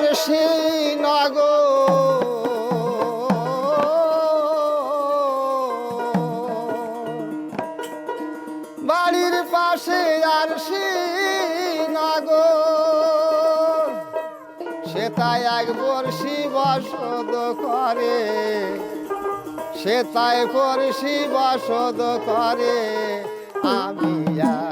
আমার সেই নগর বাড়ির পাশে আর নাগর সে তাই এক বর্ষি বসদ করে। সে তাই বর্ষি বসদ করে। আমি আর